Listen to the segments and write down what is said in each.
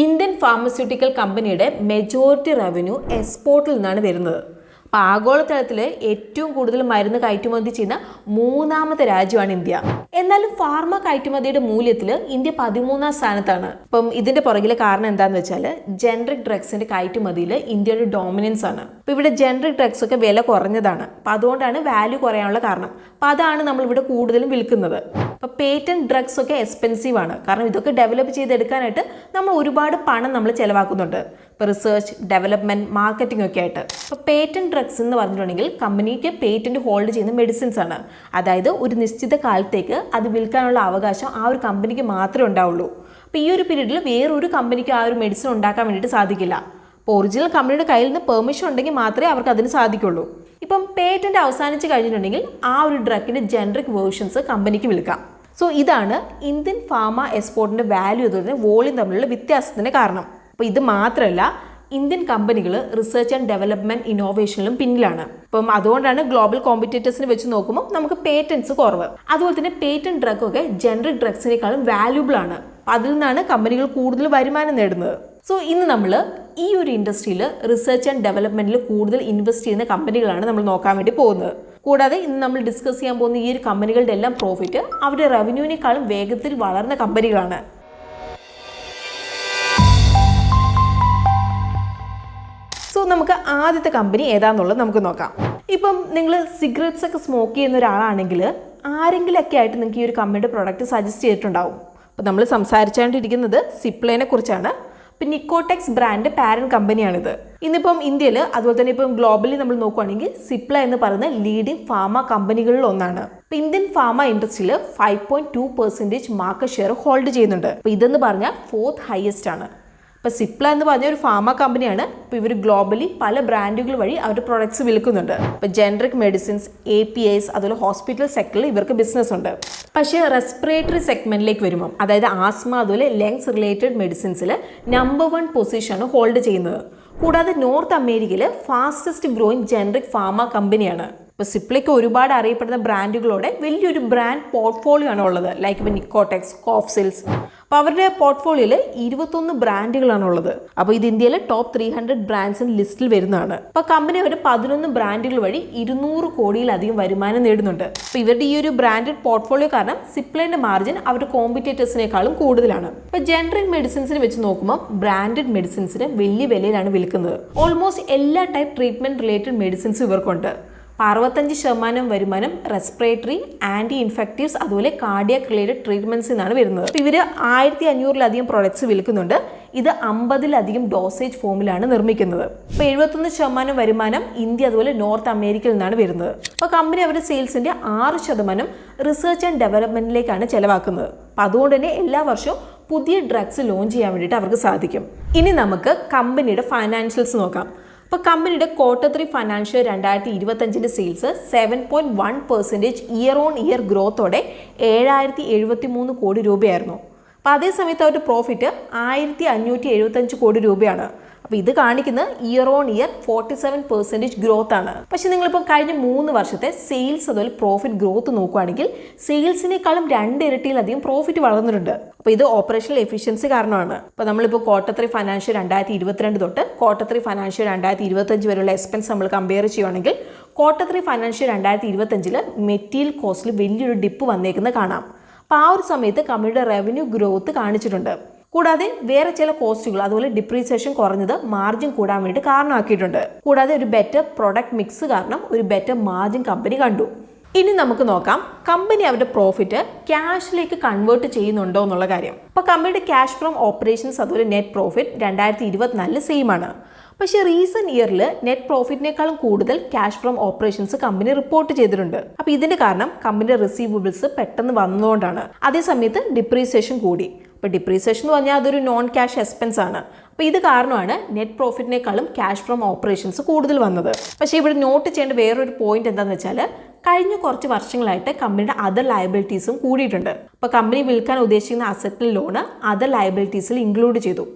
Indian pharmaceutical കമ്പനിയുടെ majority revenue എക്സ്പോർട്ടിൽ നിന്നാണ് വരുന്നത്. അപ്പോൾ ആഗോളതലത്തിൽ ഏറ്റവും കൂടുതൽ മരുന്ന് കയറ്റുമതി ചെയ്യുന്ന മൂന്നാമത്തെ രാജ്യമാണ് ഇന്ത്യ. എന്നാലും ഫാർമ കയറ്റുമതിയുടെ മൂല്യത്തിൽ ഇന്ത്യ പതിമൂന്നാം സ്ഥാനത്താണ്. അപ്പം ഇതിന്റെ പുറകിലെ കാരണം എന്താണെന്ന് വെച്ചാൽ ജനറിക് ഡ്രഗ്സിന്റെ കയറ്റുമതിയിൽ ഇന്ത്യയുടെ ഡോമിനൻസ് ആണ്. അപ്പോൾ ഇവിടെ ജനറിക് ഡ്രഗ്സ് ഒക്കെ വില കുറഞ്ഞതാണ്. അപ്പോൾ അതുകൊണ്ടാണ് വാല്യൂ കുറയാനുള്ള കാരണം. അപ്പോൾ അതാണ് നമ്മൾ ഇവിടെ കൂടുതലും വിൽക്കുന്നത്. അപ്പോൾ പേറ്റന്റ് ഡ്രഗ്സ് ഒക്കെ എക്സ്പെൻസീവ് ആണ്. കാരണം ഇതൊക്കെ ഡെവലപ്പ് ചെയ്തെടുക്കാനായിട്ട് നമ്മൾ ഒരുപാട് പണം നമ്മൾ ചിലവാക്കുന്നുണ്ട്. ഇപ്പോൾ റിസർച്ച് ഡെവലപ്മെന്റ് മാർക്കറ്റിംഗ് ഒക്കെ ആയിട്ട്. അപ്പോൾ പേറ്റന്റ് ഡ്രഗ്സ് എന്ന് പറഞ്ഞിട്ടുണ്ടെങ്കിൽ കമ്പനിക്ക് പേറ്റന്റ് ഹോൾഡ് ചെയ്യുന്ന മെഡിസിൻസ് ആണ്. അതായത് ഒരു നിശ്ചിത കാലത്തേക്ക് അത് വിൽക്കാനുള്ള അവകാശം ആ ഒരു കമ്പനിക്ക് മാത്രമേ ഉണ്ടാവുള്ളൂ. അപ്പോൾ ഈ ഒരു പീരീഡിൽ വേറൊരു കമ്പനിക്ക് ആ ഒരു മെഡിസിൻ ഉണ്ടാക്കാൻ വേണ്ടിയിട്ട് സാധിക്കില്ല. അപ്പോൾ ഒറിജിനൽ കമ്പനിയുടെ കയ്യിൽ നിന്ന് പെർമിഷൻ ഉണ്ടെങ്കിൽ മാത്രമേ അവർക്ക് അതിന് സാധിക്കുള്ളൂ. ഇപ്പം പേറ്റന്റ് അവസാനിച്ച് കഴിഞ്ഞിട്ടുണ്ടെങ്കിൽ ആ ഒരു ഡ്രഗിന്റെ ജനറിക് വേർഷൻസ് കമ്പനിക്ക് വിൽക്കാം. സോ ഇതാണ് ഇന്ത്യൻ ഫാർമ എക്സ്പോർട്ടിന്റെ വാല്യൂ അതുപോലെ വോളിയം തമ്മിലുള്ള വ്യത്യാസത്തിന് കാരണം. അപ്പോൾ ഇത് മാത്രമല്ല ഇന്ത്യൻ കമ്പനികൾ റിസർച്ച് ആൻഡ് ഡെവലപ്മെന്റ് ഇന്നോവേഷനിലും പിന്നിലാണ്. അപ്പം അതുകൊണ്ടാണ് ഗ്ലോബൽ കോമ്പറ്റേറ്റേഴ്സിനെ വെച്ച് നോക്കുമ്പോൾ നമുക്ക് പേറ്റൻസ് കുറവ്. അതുപോലെ തന്നെ പേറ്റന്റ് ഡ്രഗ് ഒക്കെ ജനറിക് ഡ്രഗ്സിനേക്കാളും വാല്യൂബിൾ ആണ്. അതിൽ നിന്നാണ് കമ്പനികൾ കൂടുതൽ വരുമാനം നേടുന്നത്. സോ ഇന്ന് നമ്മൾ ഈ ഒരു ഇൻഡസ്ട്രിയിൽ റിസർച്ച് ആൻഡ് ഡെവലപ്മെന്റിൽ കൂടുതൽ ഇൻവെസ്റ്റ് ചെയ്യുന്ന കമ്പനികളാണ് നമ്മൾ നോക്കാൻ വേണ്ടി പോകുന്നത്. കൂടാതെ ഇന്ന് നമ്മൾ ഡിസ്കസ് ചെയ്യാൻ പോകുന്ന ഈ ഒരു കമ്പനികളുടെ എല്ലാം പ്രോഫിറ്റ് അവരുടെ റവന്യൂവിനേക്കാളും വേഗത്തിൽ വളർന്ന കമ്പനികളാണ്. സോ നമുക്ക് ആദ്യത്തെ കമ്പനി ഏതാന്നുള്ളത് നമുക്ക് നോക്കാം. ഇപ്പം നിങ്ങൾ സിഗരറ്റ്സ് ഒക്കെ സ്മോക്ക് ചെയ്യുന്ന ഒരാളാണെങ്കിൽ ആരെങ്കിലൊക്കെ ആയിട്ട് നിങ്ങൾക്ക് ഈ ഒരു കമ്പനിയുടെ പ്രൊഡക്റ്റ് സജസ്റ്റ് ചെയ്തിട്ടുണ്ടാവും. അപ്പോൾ നമ്മൾ സംസാരിച്ചുകൊണ്ടിരിക്കുന്നത് സിപ്ലേനെ കുറിച്ചാണ്. ഇപ്പം നിക്കോടെക്സ് ബ്രാൻഡ് പാരന്റ് കമ്പനിയാണിത് ഇന്നിപ്പം ഇന്ത്യയിൽ അതുപോലെ തന്നെ ഇപ്പം ഗ്ലോബലി നമ്മൾ നോക്കുവാണെങ്കിൽ സിപ്ല എന്ന് പറയുന്ന ലീഡിംഗ് ഫാർമ കമ്പനികളിൽ ഒന്നാണ്. ഇന്ത്യൻ ഫാർമ ഇൻഡസ്ട്രിയിൽ five point two percentage market share hold ചെയ്യുന്നുണ്ട്. അപ്പോൾ ഇതെന്ന് പറഞ്ഞാൽ ഫോർത്ത് ഹയസ്റ്റ് ആണ്. ഇപ്പോൾ സിപ്ല എന്ന് പറഞ്ഞ ഒരു ഫാമ കമ്പനിയാണ് ഇപ്പോൾ ഇവർ ഗ്ലോബലി പല ബ്രാൻഡുകൾ വഴി അവരുടെ പ്രൊഡക്ട്സ് വിൽക്കുന്നുണ്ട്. ഇപ്പോൾ generic medicines A P Is അതുപോലെ ഹോസ്പിറ്റൽ സെക്ടറിൽ ഇവർക്ക് ബിസിനസ് ഉണ്ട്. പക്ഷേ റെസ്പിറേറ്ററി സെഗ്മെന്റിലേക്ക് വരുമ്പോൾ അതായത് ആസ്മ അതുപോലെ ലങ്സ് റിലേറ്റഡ് മെഡിസിൻസിൽ നമ്പർ വൺ പൊസിഷനാണ് ഹോൾഡ് ചെയ്യുന്നത്. കൂടാതെ നോർത്ത് അമേരിക്കയിലെ ഫാസ്റ്റസ്റ്റ് ഗ്രോയിങ് ജനറിക് ഫാമ കമ്പനിയാണ് ഇപ്പോൾ സിപ്ലയ്ക്ക് ഒരുപാട് അറിയപ്പെടുന്ന ബ്രാൻഡുകളോടെ വലിയൊരു ബ്രാൻഡ് പോർട്ട്ഫോളിയോ ആണ് ഉള്ളത്. ലൈക്ക് ഇപ്പോൾ നിക്കോടെക്സ് കോഫ്സിൽസ് അപ്പോൾ അവരുടെ പോർട്ട്ഫോളിയോയിൽ ഇരുപത്തൊന്ന് ബ്രാൻഡുകളാണ് ഉള്ളത് അപ്പോൾ ഇത് ഇന്ത്യയിലെ ടോപ്പ് ത്രീ ഹൺഡ്രഡ് ബ്രാൻഡ്സ് ലിസ്റ്റിൽ വരുന്നതാണ്. അപ്പോൾ കമ്പനി അവരുടെ പതിനൊന്ന് ബ്രാൻഡുകൾ വഴി ഇരുന്നൂറ് കോടിയിലധികം വരുമാനം നേടുന്നുണ്ട്. അപ്പോൾ ഇവരുടെ ഈ ഒരു ബ്രാൻഡഡ് പോർട്ട്ഫോളിയോ കാരണം സിപ്ലൈന്റെ മാർജിൻ അവരുടെ കോമ്പറ്റേറ്റേഴ്സിനേക്കാളും കൂടുതലാണ്. ഇപ്പോൾ ജനറിക് മെഡിസിൻസിനെ വെച്ച് നോക്കുമ്പോൾ ബ്രാൻഡഡ് മെഡിസിൻസിന് വലിയ വിലയിലാണ് വിൽക്കുന്നത്. ഓൾമോസ്റ്റ് എല്ലാ ടൈപ്പ് ട്രീറ്റ്മെന്റ് റിലേറ്റഡ് മെഡിസിൻസും ഇവർക്കുണ്ട്. അറുപത്തഞ്ച് ശതമാനം വരുമാനം റെസ്പിറേറ്ററി ആന്റി ഇൻഫെക്റ്റീവ്സ് അതുപോലെ കാർഡിയാക് റിലേറ്റഡ് ട്രീറ്റ്മെന്റ്സിൽ നിന്നാണ് വരുന്നത്. അപ്പോൾ ഇവർ ആയിരത്തി അഞ്ഞൂറിലധികം പ്രൊഡക്ട്സ് വിൽക്കുന്നുണ്ട്. ഇത് അമ്പതിലധികം ഡോസേജ് ഫോമിലാണ് നിർമ്മിക്കുന്നത്. അപ്പോൾ എഴുപത്തൊന്ന് ശതമാനം വരുമാനം ഇന്ത്യ അതുപോലെ നോർത്ത് അമേരിക്കയിൽ നിന്നാണ് വരുന്നത്. അപ്പോൾ കമ്പനി അവരുടെ സെയിൽസിന്റെ ആറ് ശതമാനം റിസർച്ച് ആൻഡ് ഡെവലപ്മെന്റിലേക്കാണ് ചിലവാക്കുന്നത്. അപ്പോൾ അതുകൊണ്ട് തന്നെ എല്ലാ വർഷവും പുതിയ ഡ്രഗ്സ് ലോഞ്ച് ചെയ്യാൻ വേണ്ടിയിട്ട് അവർക്ക് സാധിക്കും. ഇനി നമുക്ക് കമ്പനിയുടെ ഫൈനാൻഷ്യൽസ് നോക്കാം. ഇപ്പോൾ കമ്പനിയുടെ ക്വാർട്ടർ ത്രീ ഫൈനാൻഷ്യൽ രണ്ടായിരത്തി ഇരുപത്തഞ്ചിന്റെ sales seven point one percentage year on year ഗ്രോത്തോടെ ഏഴായിരത്തി എഴുപത്തി മൂന്ന് കോടി രൂപയായിരുന്നു. അപ്പോൾ അതേസമയത്ത് അവരുടെ പ്രോഫിറ്റ് ആയിരത്തി അഞ്ഞൂറ്റി എഴുപത്തഞ്ച് കോടി രൂപയാണ്. അപ്പോൾ ഇത് കാണിക്കുന്നത് year on year forty seven percentage growth ആണ്. പക്ഷേ നിങ്ങളിപ്പോൾ കഴിഞ്ഞ മൂന്ന് വർഷത്തെ സെയിൽസ് അതുപോലെ പ്രോഫിറ്റ് ഗ്രോത്ത് നോക്കുകയാണെങ്കിൽ സെയിൽസിനേക്കാളും രണ്ട് ഇരട്ടിയിലധികം പ്രോഫിറ്റ് വളർന്നിട്ടുണ്ട്. അപ്പോൾ ഇത് ഓപ്പറേഷണൽ എഫിഷ്യൻസി കാരണമാണ്. അപ്പോൾ നമ്മളിപ്പോൾ ക്വാർട്ടർ ത്രീ ഫൈനാൻഷ്യൽ രണ്ടായിരത്തി ഇരുപത്തിരണ്ട് തൊട്ട് ക്വാർട്ടർ ത്രീ ഫൈനാൻഷ്യൽ രണ്ടായിരത്തി ഇരുപത്തഞ്ച് വരെയുള്ള എക്സ്പെൻസ് നമ്മൾ കമ്പയർ ചെയ്യുകയാണെങ്കിൽ ക്വാർട്ടർ ത്രീ ഫൈനാൻഷ്യൽ രണ്ടായിരത്തി ഇരുപത്തഞ്ചിൽ മെറ്റീരിയൽ കോസ്റ്റിൽ വലിയൊരു ഡിപ്പ് വന്നേക്കുന്നത് കാണാം. അപ്പോൾ ആ ഒരു സമയത്ത് കമ്പനിയുടെ റവന്യൂ ഗ്രോത്ത് കാണിച്ചിട്ടുണ്ട്. കൂടാതെ വേറെ ചില കോസ്റ്റുകൾ അതുപോലെ ഡിപ്രീസിയേഷൻ കുറഞ്ഞത് മാർജിൻ കൂടാൻ വേണ്ടി കാരണമാക്കിയിട്ടുണ്ട്. കൂടാതെ ഒരു ബെറ്റർ പ്രൊഡക്റ്റ് മിക്സ് കാരണം ഒരു ബെറ്റർ മാർജിൻ കമ്പനി കണ്ടു. ഇനി നമുക്ക് നോക്കാം കമ്പനി അവരുടെ പ്രോഫിറ്റ് ക്യാഷിലേക്ക് കൺവേർട്ട് ചെയ്യുന്നുണ്ടോ എന്നുള്ള കാര്യം. അപ്പോൾ കമ്പനിയുടെ ക്യാഷ് ഫ്രം ഓപ്പറേഷൻസ് അതുപോലെ നെറ്റ് പ്രോഫിറ്റ് രണ്ടായിരത്തി ഇരുപത്തിനാലിൽ സെയിം ആണ്. പക്ഷേ റീസെന്റ് ഇയറിൽ നെറ്റ് പ്രോഫിറ്റിനേക്കാളും കൂടുതൽ cash from operations company report ചെയ്തിട്ടുണ്ട്. അപ്പോൾ ഇതിന്റെ കാരണം കമ്പനിയുടെ റിസീവബിൾസ് പെട്ടെന്ന് വന്നതുകൊണ്ടാണ്. അതേസമയത്ത് ഡിപ്രീസിയേഷൻ കൂടി. ഇപ്പോൾ ഡിപ്രീസിയേഷൻ എന്ന് പറഞ്ഞാൽ അതൊരു നോൺ ക്യാഷ് എക്സ്പെൻസ് ആണ്. അപ്പോൾ ഇത് കാരണമാണ് നെറ്റ് പ്രോഫിറ്റിനേക്കാളും ക്യാഷ് ഫ്രം ഓപ്പറേഷൻസ് കൂടുതൽ വന്നത്. പക്ഷേ ഇവിടെ നോട്ട് ചെയ്യേണ്ട വേറൊരു പോയിന്റ് എന്താണെന്ന് വെച്ചാൽ കഴിഞ്ഞ കുറച്ച് വർഷങ്ങളായിട്ട് കമ്പനിയുടെ അതർ ലയബിലിറ്റീസും കൂടിയിട്ടുണ്ട്. അപ്പോൾ കമ്പനി വിൽക്കാൻ ഉദ്ദേശിക്കുന്ന അസറ്റിൽ ലോണ് അതർ ലയബിലിറ്റീസിൽ ഇൻക്ലൂഡ് ചെയ്തു.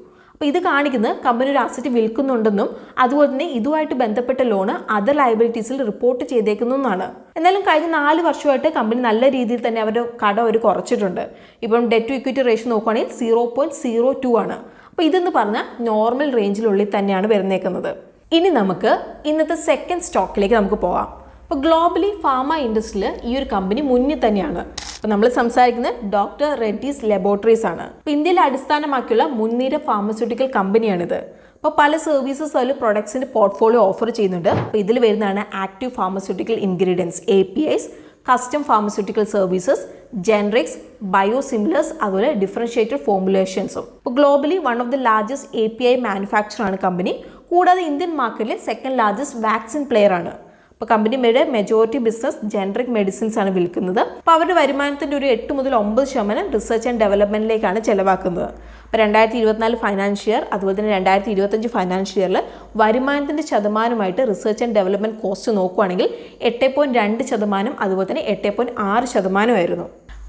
അപ്പോൾ ഇത് കാണിക്കുന്നത് കമ്പനി ഒരു അസറ്റ് വിൽക്കുന്നുണ്ടെന്നും അതുപോലെ തന്നെ ഇതുമായിട്ട് ബന്ധപ്പെട്ട ലോണ് അതർ ലയബിലിറ്റീസിൽ റിപ്പോർട്ട് ചെയ്തേക്കുന്നു എന്നാണ്. എന്നാലും കഴിഞ്ഞ നാല് വർഷമായിട്ട് കമ്പനി നല്ല രീതിയിൽ തന്നെ അവരുടെ കട അവർ കുറച്ചിട്ടുണ്ട്. ഇപ്പം ഡെറ്റ് ടു ഇക്വിറ്റി റേഷ്യോ നോക്കുകയാണെങ്കിൽ സീറോ പോയിന്റ് സീറോ ടു ആണ്. അപ്പോൾ ഇതെന്ന് പറഞ്ഞാൽ നോർമൽ റേഞ്ചിനുള്ളിൽ തന്നെയാണ് വരുന്നേക്കുന്നത്. ഇനി നമുക്ക് ഇന്നത്തെ സെക്കൻഡ് സ്റ്റോക്കിലേക്ക് നമുക്ക് പോകാം. അപ്പോൾ ഗ്ലോബലി ഫാമ ഇൻഡസ്ട്രിയിൽ ഈ ഒരു കമ്പനി മുന്നിൽ തന്നെയാണ്. അപ്പോൾ നമ്മൾ സംസാരിക്കുന്നത് ഡോക്ടർ റെഡ്ഡീസ് ലബോറട്ടറീസ് ആണ്. അപ്പോൾ ഇന്ത്യയിൽ അടിസ്ഥാനമാക്കിയുള്ള മുൻനിര ഫാർമസ്യൂട്ടിക്കൽ കമ്പനിയാണിത് അപ്പോൾ പല സർവീസസ് അതിൽ പ്രൊഡക്ട്സിന്റെ പോർട്ട്ഫോളിയോ ഓഫർ ചെയ്യുന്നുണ്ട്. അപ്പോൾ ഇതിൽ വരുന്നതാണ് active pharmaceutical ingredients A P Is custom pharmaceutical services generics biosimilars അതുപോലെ ഡിഫറൻഷ്യേറ്റഡ് ഫോർമുലേഷൻസും ഇപ്പോൾ globally one of the largest A P I manufacture ആണ് കമ്പനി കൂടാതെ ഇന്ത്യൻ മാർക്കറ്റിലെ സെക്കൻഡ് ലാർജസ്റ്റ് വാക്സിൻ പ്ലെയർ ആണ്. അപ്പോൾ കമ്പനിയുടെ മെജോറിറ്റി ബിസിനസ് ജനറിക് മെഡിസിൻസ് ആണ് വിൽക്കുന്നത്. അപ്പോൾ അവരുടെ വരുമാനത്തിന്റെ ഒരു എട്ട് മുതൽ ഒമ്പത് ശതമാനം റിസർച്ച് ആൻഡ് ഡെവലപ്മെന്റിലേക്കാണ് ചിലവാക്കുന്നത്. അപ്പോൾ രണ്ടായിരത്തി ഇരുപത്തിനാല് ഫൈനാൻഷ്യൽ ഇയർ അതുപോലെ തന്നെ രണ്ടായിരത്തി ഇരുപത്തഞ്ച് ഫൈനാൻഷ്യൽ ഇയറിൽ വരുമാനത്തിന്റെ ശതമാനമായിട്ട് റിസർച്ച് ആൻഡ് ഡെവലപ്മെന്റ് കോസ്റ്റ് നോക്കുകയാണെങ്കിൽ എട്ട് പോയിന്റ് രണ്ട് ശതമാനം അതുപോലെ തന്നെ എട്ട് പോയിന്റ് ആറ് ശതമാനമായിരുന്നു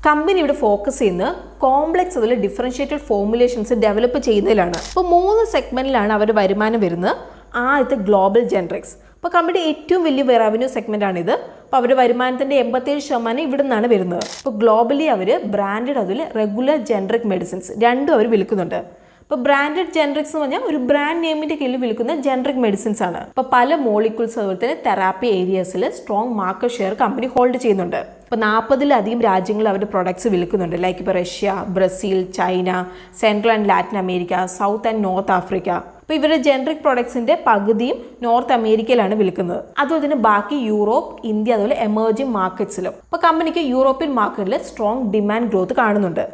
കമ്പനി ഇവിടെ ഫോക്കസ് ചെയ്യുന്നത് കോംപ്ലക്സ് അതുപോലെ ഡിഫറൻഷ്യേറ്റഡ് ഫോർമുലേഷൻസ് ഡെവലപ്പ് ചെയ്യുന്നതിലാണ്. അപ്പോൾ മൂന്ന് സെഗ്മെന്റിലാണ് അവരുടെ വരുമാനം വരുന്നത്. ആദ്യത്തെ ഗ്ലോബൽ ജെൻറിക്സ് അപ്പോൾ കമ്പനി ഏറ്റവും വലിയ റവന്യൂ സെഗ്മെന്റാണിത് അപ്പോൾ അവരുടെ വരുമാനത്തിന്റെ എൺപത്തേഴ് ശതമാനം ഇവിടെ നിന്നാണ് വരുന്നത്. അപ്പോൾ ഗ്ലോബലി അവർ ബ്രാൻഡഡ് അതിൽ റെഗുലർ ജനറിക് മെഡിസിൻസ് രണ്ടും അവർ വിൽക്കുന്നുണ്ട്. ഇപ്പോൾ ബ്രാൻഡഡ് ജെനറിക്സ് എന്ന് പറഞ്ഞാൽ ഒരു ബ്രാൻഡ് നെയിമിന്റെ കീഴിൽ വിൽക്കുന്ന ജെനറിക് മെഡിസിൻസ് ആണ്. അപ്പോൾ പല മോളിക്യൂൾസ് അതുപോലെ തന്നെ therapy ഏരിയാസിൽ strong market share company hold ചെയ്യുന്നുണ്ട്. ഇപ്പോൾ നാൽപ്പതിലധികം രാജ്യങ്ങൾ അവരുടെ പ്രൊഡക്ട്സ് വിൽക്കുന്നുണ്ട്. ലൈക്ക് ഇപ്പോൾ Russia Brazil China central and Latin America south and north Africa അപ്പോൾ ഇവരുടെ ജനറിക് പ്രൊഡക്ട്സിന്റെ പകുതിയും നോർത്ത് അമേരിക്കയിലാണ് വിൽക്കുന്നത്. അതുപോലെ തന്നെ ബാക്കി യൂറോപ്പ് ഇന്ത്യ അതുപോലെ എമേർജിംഗ് മാർക്കറ്റ്സിലും അപ്പോൾ കമ്പനിക്ക് യൂറോപ്യൻ മാർക്കറ്റിൽ സ്ട്രോങ് ഡിമാൻഡ് ഗ്രോത്ത് കാണുന്നുണ്ട്.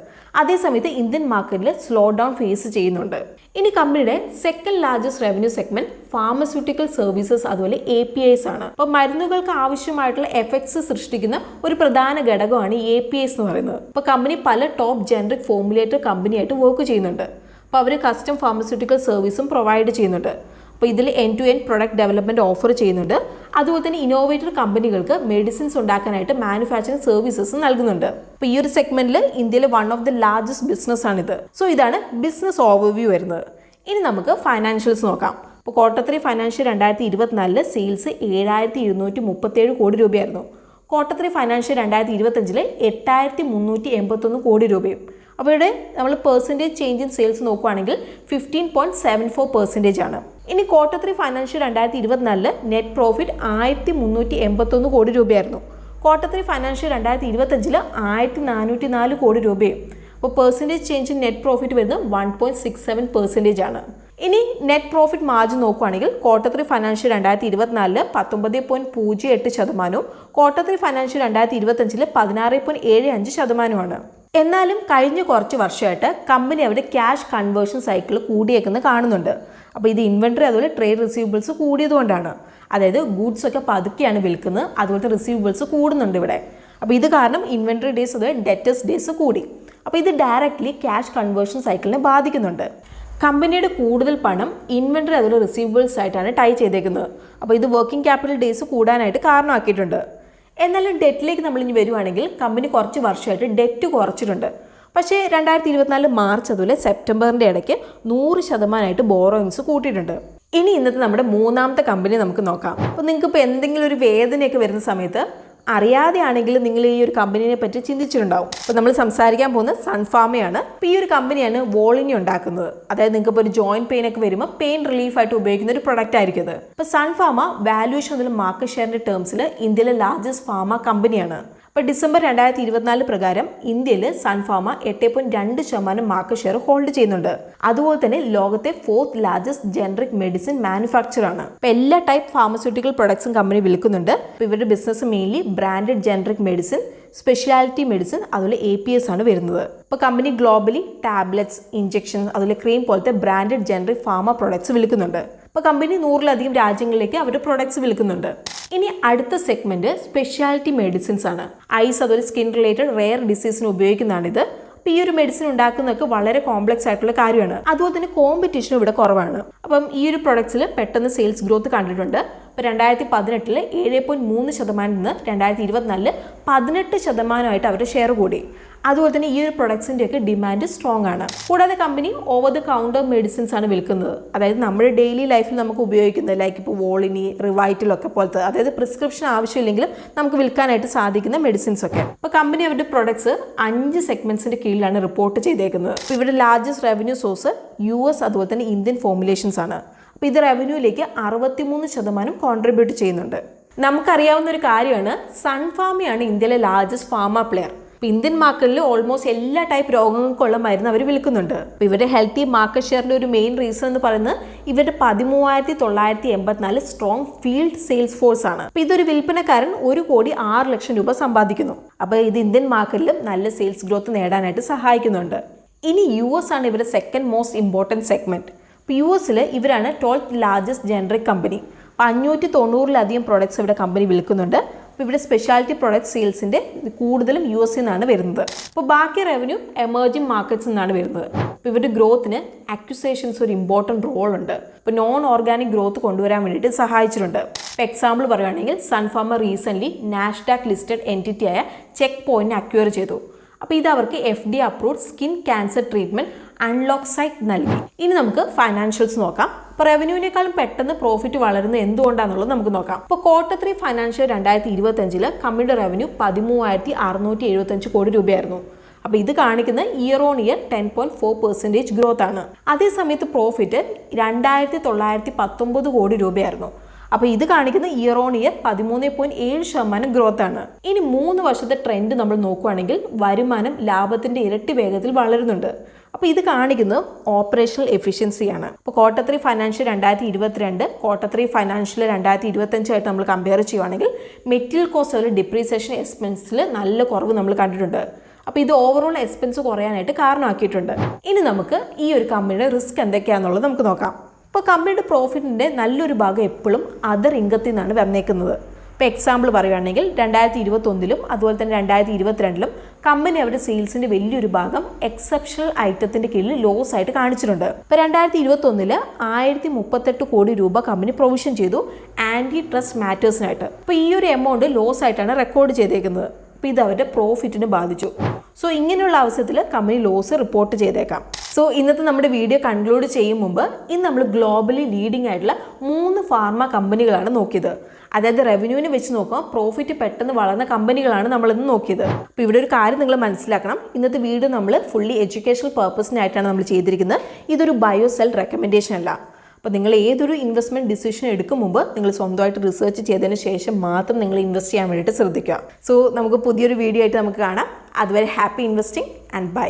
അതേസമയത്ത് ഇന്ത്യൻ മാർക്കറ്റിൽ സ്ലോ ഡൗൺ ഫേസ് ചെയ്യുന്നുണ്ട്. ഇനി കമ്പനിയുടെ second largest revenue segment pharmaceutical services അതുപോലെ എ പി ഐസ് ആണ്. അപ്പോൾ മരുന്നുകൾക്ക് ആവശ്യമായിട്ടുള്ള എഫക്ട്സ് സൃഷ്ടിക്കുന്ന ഒരു പ്രധാന ഘടകമാണ് എ പി ഐസ് എന്ന് പറയുന്നത്. അപ്പോൾ കമ്പനി പല ടോപ്പ് ജനറിക് ഫോർമുലേറ്റർ കമ്പനിയായിട്ട് വർക്ക് ചെയ്യുന്നുണ്ട്. അപ്പോൾ അവർ കസ്റ്റം ഫാർമസ്യൂട്ടിക്കൽ സർവീസും പ്രൊവൈഡ് ചെയ്യുന്നുണ്ട്. അപ്പോൾ ഇതിൽ end to end product development offer ചെയ്യുന്നുണ്ട്. അതുപോലെ തന്നെ ഇന്നോവേറ്റർ കമ്പനികൾക്ക് മെഡിസിൻസ് ഉണ്ടാക്കാനായിട്ട് മാനുഫാക്ചറിങ് സർവീസസ് നൽകുന്നുണ്ട്. അപ്പോൾ ഈ ഒരു സെഗ്മെന്റിൽ ഇന്ത്യയിലെ one of the largest business ആണിത്. സോ ഇതാണ് ബിസിനസ് ഓവർവ്യൂ വരുന്നത്. ഇനി നമുക്ക് ഫൈനാൻഷ്യൽസ് നോക്കാം. അപ്പോൾ ക്വാർട്ടർ ഫൈനാൻഷ്യൽ രണ്ടായിരത്തി ഇരുപത്തിനാലിൽ സെയിൽസ് ഏഴായിരത്തി ഇരുന്നൂറ്റി മുപ്പത്തേഴ് കോടി രൂപയായിരുന്നു. ക്വാർട്ടർ ഫൈനാൻഷ്യൽ രണ്ടായിരത്തി ഇരുപത്തഞ്ചിൽ എട്ടായിരത്തി മുന്നൂറ്റി എൺപത്തൊന്ന് കോടി രൂപയും. അപ്പോൾ ഇവിടെ നമ്മൾ പെർസെന്റേജ് ചേഞ്ച് ഇൻ സെയിൽസ് നോക്കുകയാണെങ്കിൽ fifteen point seven four percentage ആണ്. ഇനി ക്വാർട്ടർ ത്രീ ഫൈനാൻഷ്യൽ രണ്ടായിരത്തി ഇരുപത്തിനാലിൽ നെറ്റ് പ്രോഫിറ്റ് ആയിരത്തി മുന്നൂറ്റി എൺപത്തൊന്ന് കോടി രൂപയായിരുന്നു. ക്വാർട്ടർ ത്രീ ഫൈനാൻഷ്യൽ രണ്ടായിരത്തി ഇരുപത്തഞ്ചിൽ ആയിരത്തി നാനൂറ്റി നാല് കോടി രൂപയും. അപ്പോൾ പെർസെന്റേജ് ചേഞ്ച് നെറ്റ് പ്രോഫിറ്റ് വരുന്നത് one point six seven percentage ആണ്. ഇനി നെറ്റ് പ്രോഫിറ്റ് മാർജിൻ നോക്കുകയാണെങ്കിൽ ക്വാർട്ടർ ത്രീ ഫൈനാൻഷ്യൽ രണ്ടായിരത്തി ഇരുപത്തിനാലിൽ പത്തൊമ്പത് പോയിന്റ് പൂജ്യം എട്ട് ശതമാനവും ക്വാർട്ടർ ത്രീ ഫൈനാൻഷ്യൽ രണ്ടായിരത്തി ഇരുപത്തഞ്ചിൽ പതിനാറ് പോയിന്റ് ഏഴ് അഞ്ച് ശതമാനമാണ് എന്നാലും കഴിഞ്ഞ കുറച്ച് വർഷമായിട്ട് കമ്പനി അവരുടെ ക്യാഷ് കൺവേർഷൻ സൈക്കിൾ കൂടിയേക്കുന്നത് കാണുന്നുണ്ട്. അപ്പോൾ ഇത് ഇൻവെൻട്രി അതുപോലെ ട്രേഡ് റിസീവബിൾസ് കൂടിയതുകൊണ്ടാണ്. അതായത് ഗൂഡ്സ് ഒക്കെ പതുക്കെയാണ് വിൽക്കുന്നത് അതുപോലത്തെ റിസീവബിൾസ് കൂടുന്നുണ്ട് ഇവിടെ. അപ്പോൾ ഇത് കാരണം ഇൻവെൻട്രി ഡേയ്സ് അതുപോലെ ഡെറ്റേഴ്സ് ഡേയ്സ് കൂടി. അപ്പോൾ ഇത് ഡയറക്റ്റ്ലി ക്യാഷ് കൺവേർഷൻ സൈക്കിളിനെ ബാധിക്കുന്നുണ്ട്. കമ്പനിയുടെ കൂടുതൽ പണം ഇൻവെൻട്രി അതുപോലെ റിസീവബിൾസ് ആയിട്ടാണ് ടൈ ചെയ്തേക്കുന്നത്. അപ്പോൾ ഇത് വർക്കിംഗ് ക്യാപിറ്റൽ ഡേയ്സ് കൂടാനായിട്ട് കാരണമാക്കിയിട്ടുണ്ട്. എന്നാലും ഡെറ്റിലേക്ക് നമ്മൾ ഇനി വരുവാണെങ്കിൽ കമ്പനി കുറച്ച് വർഷമായിട്ട് ഡെറ്റ് കുറച്ചിട്ടുണ്ട്. പക്ഷേ രണ്ടായിരത്തി ഇരുപത്തിനാല് മാർച്ച് അതുപോലെ സെപ്റ്റംബറിന്റെ ഇടയ്ക്ക് നൂറ് ശതമാനമായിട്ട് ബോറോയിങ്സ് കൂട്ടിയിട്ടുണ്ട്. ഇനി ഇന്നത്തെ നമ്മുടെ മൂന്നാമത്തെ കമ്പനി നമുക്ക് നോക്കാം. അപ്പോൾ നിങ്ങൾക്ക് ഇപ്പോൾ എന്തെങ്കിലും ഒരു വേദനയൊക്കെ വരുന്ന സമയത്ത് അറിയാതെയാണെങ്കിൽ നിങ്ങൾ ഈ ഒരു കമ്പനിയെ പറ്റി ചിന്തിച്ചിട്ടുണ്ടാവും. അപ്പോൾ നമ്മൾ സംസാരിക്കാൻ പോകുന്നത് സൺഫാമയാണ്. അപ്പോൾ ഈ ഒരു കമ്പനിയാണ് വോളിനി ഉണ്ടാക്കുന്നത്. അതായത് നിങ്ങൾക്ക് ഇപ്പോൾ ഒരു ജോയിന്റ് പെയിൻ ഒക്കെ വരുമ്പോൾ പെയിൻ റിലീഫ് ആയിട്ട് ഉപയോഗിക്കുന്ന ഒരു പ്രൊഡക്റ്റ് ആയിരിക്കും ഇത് അപ്പോൾ സൺഫാമ വാല്യൂഷൻ അതിൽ മാർക്കറ്റ് ഷെയറിന്റെ ടേംസിൽ ഇന്ത്യയിലെ ലാർജസ്റ്റ് ഫാമ കമ്പനിയാണ് അപ്പോൾ ഡിസംബർ രണ്ടായിരത്തി ഇരുപത്തിനാല് പ്രകാരം ഇന്ത്യയിൽ സൺഫാമ എട്ട് പോയിന്റ് രണ്ട് ശതമാനം മാർക്കറ്റ് ഷെയർ ഹോൾഡ് ചെയ്യുന്നുണ്ട്. അതുപോലെ തന്നെ ലോകത്തെ fourth largest generic medicine manufacture ആണ്. അപ്പോൾ എല്ലാ ടൈപ്പ് ഫാർമസ്യൂട്ടിക്കൽ പ്രൊഡക്ട്സും കമ്പനി വിൽക്കുന്നുണ്ട്. ഇവരുടെ business mainly branded generic medicine speciality medicine അതുപോലെ എ പി എസ് ആണ് വരുന്നത്. ഇപ്പോൾ കമ്പനി ഗ്ലോബലി ടാബ്ലറ്റ്സ് ഇഞ്ചെക്ഷൻ അതുപോലെ ക്രീം പോലത്തെ ബ്രാൻഡഡ് ജനറിക് ഫാർമ പ്രൊഡക്ട്സ് വിൽക്കുന്നുണ്ട്. ഇപ്പോൾ കമ്പനി നൂറിലധികം രാജ്യങ്ങളിലേക്ക് അവരുടെ പ്രൊഡക്ട്സ് വിൽക്കുന്നുണ്ട്. ഇനി അടുത്ത സെഗ്മെന്റ് സ്പെഷ്യാലിറ്റി മെഡിസിൻസ് ആണ്. ഐസ് അതൊരു സ്കിൻ റിലേറ്റഡ് റെയർ ഡിസീസിന് ഉപയോഗിക്കുന്നതാണിത്. അപ്പോൾ ഈ ഒരു മെഡിസിൻ ഉണ്ടാക്കുന്നതൊക്കെ വളരെ കോംപ്ലക്സ് ആയിട്ടുള്ള കാര്യമാണ്. അതുപോലെ തന്നെ കോമ്പറ്റീഷനും ഇവിടെ കുറവാണ്. അപ്പം ഈ ഒരു പ്രൊഡക്ട്സിൽ പെട്ടെന്ന് സെയിൽസ് ഗ്രോത്ത് കണ്ടിട്ടുണ്ട്. ഇപ്പോൾ രണ്ടായിരത്തി പതിനെട്ടിൽ ഏഴ് പോയിന്റ് മൂന്ന് ശതമാനം നിന്ന് രണ്ടായിരത്തി ഇരുപത്തിനാലിൽ പതിനെട്ട് ശതമാനമായിട്ട് അവരുടെ ഷെയർ കൂടി. അതുപോലെ തന്നെ ഈ ഒരു പ്രൊഡക്ട്സിന്റെ ഒക്കെ ഡിമാൻഡ് സ്ട്രോങ് ആണ്. കൂടാതെ company over the counter medicines ആണ് വിൽക്കുന്നത്. അതായത് നമ്മുടെ ഡെയിലി ലൈഫിൽ നമുക്ക് ഉപയോഗിക്കുന്നത് ലൈക്ക് ഇപ്പോൾ വോളിനി റിവൈറ്റിലൊക്കെ പോലത്തെ അതായത് പ്രിസ്ക്രിപ്ഷൻ ആവശ്യമില്ലെങ്കിലും നമുക്ക് വിൽക്കാനായിട്ട് സാധിക്കുന്ന മെഡിസിൻസ് ഒക്കെ. അപ്പോൾ കമ്പനി അവരുടെ പ്രൊഡക്ട്സ് അഞ്ച് സെഗ്മെന്റ്സിന്റെ കീഴിലാണ് റിപ്പോർട്ട് ചെയ്തേക്കുന്നത്. അപ്പോൾ ഇവരുടെ largest revenue source U S അതുപോലെ തന്നെ ഇന്ത്യൻ ഫോമുലേഷൻസ് ആണ്. അപ്പോൾ ഇത് റവന്യൂയിലേക്ക് അറുപത്തിമൂന്ന് ശതമാനം കോൺട്രിബ്യൂട്ട് ചെയ്യുന്നുണ്ട്. നമുക്കറിയാവുന്ന ഒരു കാര്യമാണ് സൺഫാമിയാണ് ഇന്ത്യയിലെ ലാർജസ്റ്റ് ഫാർമ പ്ലെയർ ഇപ്പം ഇന്ത്യൻ മാർക്കറ്റിൽ ഓൾമോസ്റ്റ് എല്ലാ ടൈപ്പ് രോഗങ്ങൾക്കുള്ള മരുന്ന് അവർ വിൽക്കുന്നുണ്ട്. അപ്പോൾ ഇവരുടെ ഹെൽത്തി മാർക്കറ്റ് ഷെയറിന്റെ ഒരു മെയിൻ റീസൺ എന്ന് പറയുന്നത് ഇവരുടെ പതിമൂവായിരത്തി തൊള്ളായിരത്തി എൺപത്തിനാല് സ്ട്രോങ് ഫീൽഡ് സെയിൽസ് ഫോഴ്സ് ആണ്. അപ്പോൾ ഇതൊരു വിൽപ്പനക്കാരൻ ഒരു കോടി ആറ് ലക്ഷം രൂപ സമ്പാദിക്കുന്നു. അപ്പോൾ ഇത് ഇന്ത്യൻ മാർക്കറ്റിലും നല്ല സെയിൽസ് ഗ്രോത്ത് നേടാനായിട്ട് സഹായിക്കുന്നുണ്ട്. ഇനി യു എസ് ആണ് ഇവരുടെ സെക്കൻഡ് മോസ്റ്റ് ഇമ്പോർട്ടന്റ് സെഗ്മെന്റ് ഇപ്പോൾ യു എസിൽ ഇവരാണ് ട്വൽത്ത് ലാർജസ്റ്റ് ജനറിക് കമ്പനി അപ്പോൾ അഞ്ഞൂറ്റി തൊണ്ണൂറിലധികം പ്രോഡക്ട്സ് ഇവിടെ കമ്പനി വിൽക്കുന്നുണ്ട്. അപ്പോൾ ഇവിടെ സ്പെഷ്യാലിറ്റി പ്രോഡക്റ്റ് സെയിൽസിന്റെ കൂടുതലും യു എസ് നിന്നാണ് വരുന്നത്. അപ്പോൾ ബാക്കി റവന്യൂ എമർജിംഗ് മാർക്കറ്റ്സ് നിന്നാണ് വരുന്നത്. അപ്പോൾ ഇവരുടെ ഗ്രോത്തിന് അക്യുസേഷൻസ് ഒരു ഇമ്പോർട്ടന്റ് റോൾ ഉണ്ട്. ഇപ്പോൾ നോൺ ഓർഗാനിക് ഗ്രോത്ത് കൊണ്ടുവരാൻ വേണ്ടിയിട്ട് സഹായിച്ചിട്ടുണ്ട്. ഇപ്പോൾ എക്സാമ്പിൾ പറയുകയാണെങ്കിൽ Sun Pharma recently Nasdaq listed entity ആയ ചെക്ക് പോയിന്റ് അക്വയർ ചെയ്തു. അപ്പോൾ ഇത് അവർക്ക് F D approved skin cancer treatment Unloxcyt നൽകി. ഇനി നമുക്ക് ഫൈനാൻഷ്യൽസ് നോക്കാം. അപ്പോൾ റവന്യൂവിനേക്കാളും പെട്ടെന്ന് പ്രോഫിറ്റ് വളരുന്നത് എന്തുകൊണ്ടാണെന്നുള്ളത് നമുക്ക് നോക്കാം. ഇപ്പോൾ ക്വാർട്ടർ ത്രീ ഫൈനാൻഷ്യൽ രണ്ടായിരത്തി ഇരുപത്തഞ്ചിൽ കമ്പനിയുടെ റവന്യൂ പതിമൂവായിരത്തി അറുന്നൂറ്റി എഴുപത്തഞ്ച് കോടി രൂപയായിരുന്നു. അപ്പോൾ ഇത് കാണിക്കുന്ന year on year ten point four percentage growth ആണ്. അതേസമയത്ത് പ്രോഫിറ്റ് രണ്ടായിരത്തി തൊള്ളായിരത്തി പത്തൊമ്പത് കോടി രൂപയായിരുന്നു. അപ്പോൾ ഇത് കാണിക്കുന്ന ഇയർ ഓൺ ഇയർ പതിമൂന്ന് പോയിന്റ് ഏഴ് ശതമാനം ഗ്രോത്ത് ആണ്. ഇനി മൂന്ന് വർഷത്തെ ട്രെൻഡ് നമ്മൾ നോക്കുകയാണെങ്കിൽ വരുമാനം ലാഭത്തിന്റെ ഇരട്ടി വേഗത്തിൽ വളരുന്നുണ്ട്. അപ്പോൾ ഇത് കാണിക്കുന്നത് ഓപ്പറേഷണൽ എഫിഷ്യൻസിയാണ് അപ്പോൾ ക്വാർട്ടർ ത്രീ ഫൈനാൻഷ്യൽ രണ്ടായിരത്തി ഇരുപത്തിരണ്ട് ക്വാർട്ടർ ത്രീ ഫൈനാൻഷ്യൽ രണ്ടായിരത്തി ഇരുപത്തഞ്ചായിട്ട് നമ്മൾ കമ്പയർ ചെയ്യുവാണെങ്കിൽ മെറ്റീരിയൽ കോസ്റ്റ് ഒരു ഡിപ്രീസിയേഷൻ എക്സ്പെൻസിൽ നല്ല കുറവ് നമ്മൾ കണ്ടിട്ടുണ്ട്. അപ്പോൾ ഇത് ഓവറോൾ എക്സ്പെൻസ് കുറയാനായിട്ട് കാരണമാക്കിയിട്ടുണ്ട്. ഇനി നമുക്ക് ഈ ഒരു കമ്പനിയുടെ റിസ്ക് എന്തൊക്കെയാണെന്നുള്ളത് നമുക്ക് നോക്കാം. ഇപ്പോൾ കമ്പനിയുടെ പ്രോഫിറ്റിന്റെ നല്ലൊരു ഭാഗം എപ്പോഴും അതർ ഇംഗത്തിൽ നിന്നാണ് വന്നേക്കുന്നത്. ഇപ്പോൾ എക്സാമ്പിൾ പറയുകയാണെങ്കിൽ രണ്ടായിരത്തി ഇരുപത്തൊന്നിലും അതുപോലെ തന്നെ രണ്ടായിരത്തി ഇരുപത്തിരണ്ടിലും കമ്പനി അവരുടെ സെയിൽസിന്റെ വലിയൊരു ഭാഗം എക്സെപ്ഷണൽ ഐറ്റത്തിന്റെ കീഴിൽ ലോസ് ആയിട്ട് കാണിച്ചിട്ടുണ്ട്. ഇപ്പൊ രണ്ടായിരത്തി ഇരുപത്തൊന്നിൽ ആയിരത്തി മുപ്പത്തെട്ട് കോടി രൂപ കമ്പനി പ്രൊവിഷൻ ചെയ്തു ആന്റി ട്രസ്റ്റ് മാറ്റേഴ്സിനായിട്ട് അപ്പോൾ ഈ ഒരു എമൗണ്ട് ലോസ് ആയിട്ടാണ് റെക്കോർഡ് ചെയ്തേക്കുന്നത്. അപ്പോൾ ഇത് അവരുടെ പ്രോഫിറ്റിന് ബാധിച്ചു. സോ ഇങ്ങനെയുള്ള അവസരത്തിൽ കമ്പനി ലോസ് റിപ്പോർട്ട് ചെയ്തേക്കാം. സോ ഇന്നത്തെ നമ്മുടെ വീഡിയോ കൺക്ലൂഡ് ചെയ്യും മുമ്പ് ഇന്ന് നമ്മൾ ഗ്ലോബലി ലീഡിംഗ് ആയിട്ടുള്ള മൂന്ന് ഫാർമ കമ്പനികളാണ് നോക്കിയത്. അതായത് റവന്യൂവിന് വെച്ച് നോക്കുമ്പോൾ പ്രോഫിറ്റ് പെട്ടെന്ന് വളർന്ന കമ്പനികളാണ് നമ്മൾ ഇന്ന് നോക്കിയത്. അപ്പോൾ ഇവിടെ ഒരു കാര്യം നിങ്ങൾ മനസ്സിലാക്കണം. ഇന്നത്തെ വീട് നമ്മൾ ഫുള്ളി എഡ്യൂക്കേഷണൽ പർപ്പസിനായിട്ടാണ് നമ്മൾ ചെയ്തിരിക്കുന്നത്. ഇതൊരു ബയോ സെൽ റെക്കമെൻഡേഷൻ അല്ല. അപ്പോൾ നിങ്ങൾ ഏതൊരു ഇൻവെസ്റ്റ്മെന്റ് ഡിസിഷൻ എടുക്കും മുമ്പ് നിങ്ങൾ സ്വന്തമായിട്ട് റിസർച്ച് ചെയ്തതിന് ശേഷം മാത്രം നിങ്ങൾ ഇൻവെസ്റ്റ് ചെയ്യാൻ വേണ്ടിയിട്ട് ശ്രദ്ധിക്കുക. സോ നമുക്ക് പുതിയൊരു വീഡിയോ ആയിട്ട് നമുക്ക് കാണാം. അതുവരെ happy investing and bye